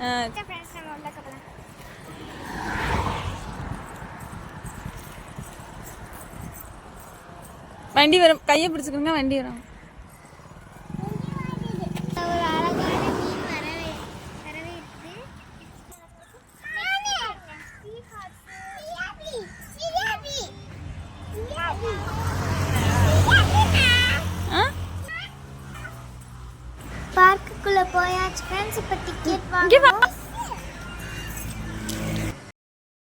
Friends நம்ம வண்டி வரும். கையை பிடிச்சிக்கோங்க வண்டி வரும். போயாச்சு ஃப்ரெண்ட்ஸ் இப்போ டிக்கெட் இங்க வா. வாங்கணும்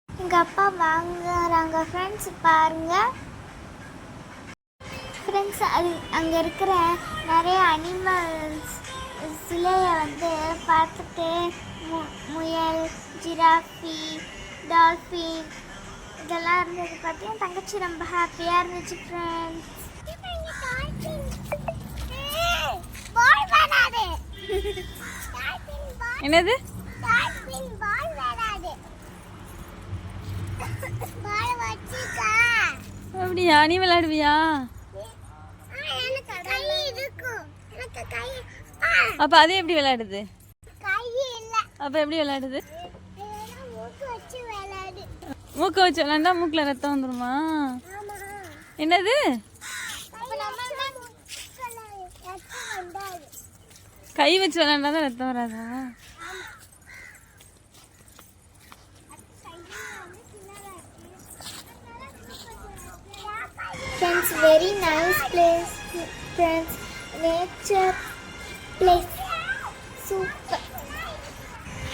எங்க அப்பா வாங்குறாங்க ஃப்ரெண்ட்ஸ் பாருங்க. ஃப்ரெண்ட்ஸ் அது அங்கே இருக்கிற நிறைய அனிமல்ஸ் சிலையை வந்து பார்த்துட்டு மு முயல் ஜிராஃபி டால்ஃபின் இதெல்லாம் இருந்தது பார்த்து என் தங்கச்சி ரொம்ப ஹாப்பியாக இருந்துச்சு ஃப்ரெண்ட்ஸ் என்னது? அப்படியா? நீ விளையாடுவியா? அப்ப அது எப்படி விளையாடுது? அப்ப எப்படி விளையாடுது? மூக்க வச்சு விளையாண்டா மூக்குல ரத்தம் வந்துருமா? என்னது? கை வச்சு விளையாண்டா தான் ரத்தம் வராதா Friends, very nice place. Friends, nature place. Super.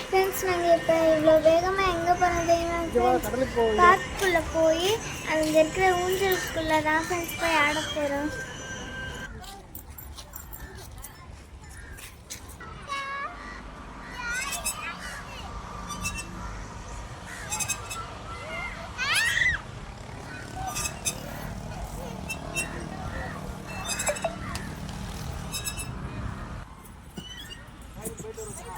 Friends நாங்கள் இப்போ இவ்வளோ வேகமாக எங்கே போனோம் தெரியுமா பார்க்குள்ளே போய் அங்கே இருக்கிற ஊஞ்சலுக்குள்ளே தான் ஃப்ரெண்ட்ஸ் போய் ஆட போகிறோம்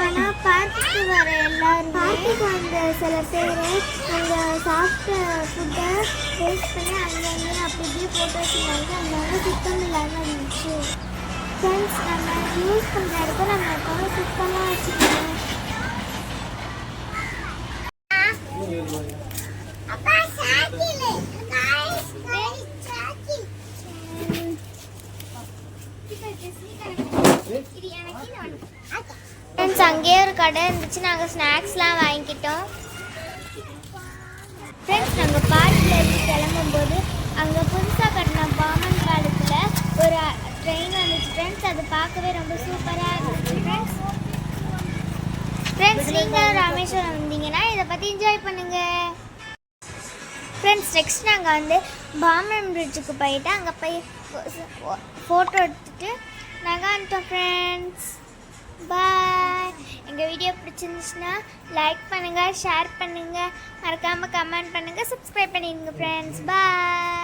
ஆனால் பார்க்குக்கு வர எல்லாரும் பார்க்குக்கு வந்த சில பேர் அந்த சாப்பிட்ட ஃபுட்டை வேஸ்ட் பண்ணி அங்கங்கே அப்படி இப்படி போட்டு வச்சுருந்தாங்க. அங்கங்கே சுத்தம் இல்லாமல் இருந்துச்சு. ஃப்ரெண்ட்ஸ் நம்ம யூஸ் பண்ணுற இடத்த நம்ம கடை இருந்துச்சு. நாங்கள் ஸ்நாக்ஸ்லாம் வாங்கிக்கிட்டோம். ஃப்ரெண்ட்ஸ் நாங்கள் பாட்டிலேருந்து இருந்து கிளம்பும்போது அங்கே புதுசாக கட்டின பாமன் காலத்தில் ஒரு ட்ரெயின் வந்துச்சு. ஃப்ரெண்ட்ஸ் அது பார்க்கவே ரொம்ப சூப்பராக இருந்துச்சு. ஃப்ரெண்ட்ஸ் ஃப்ரெண்ட்ஸ் நீங்கள் ராமேஸ்வரம் வந்தீங்கன்னா இதை பற்றி என்ஜாய் பண்ணுங்கள் ஃப்ரெண்ட்ஸ் நெக்ஸ்ட் நாங்கள் வந்து பாம்பன் பிரிட்ஜுக்கு போயிட்டு அங்கே போய் ஃபோட்டோ எடுத்துட்டு நாங்கள் வந்துட்டோம் ஃப்ரெண்ட்ஸ் பாய் எங்கள் வீடியோ பிடிச்சிருந்துச்சுன்னா லைக் பண்ணுங்கள் ஷேர் பண்ணுங்கள் மறக்காமல் கமெண்ட் பண்ணுங்கள் சப்ஸ்கிரைப் பண்ணிடுங்க ஃப்ரெண்ட்ஸ் பாய்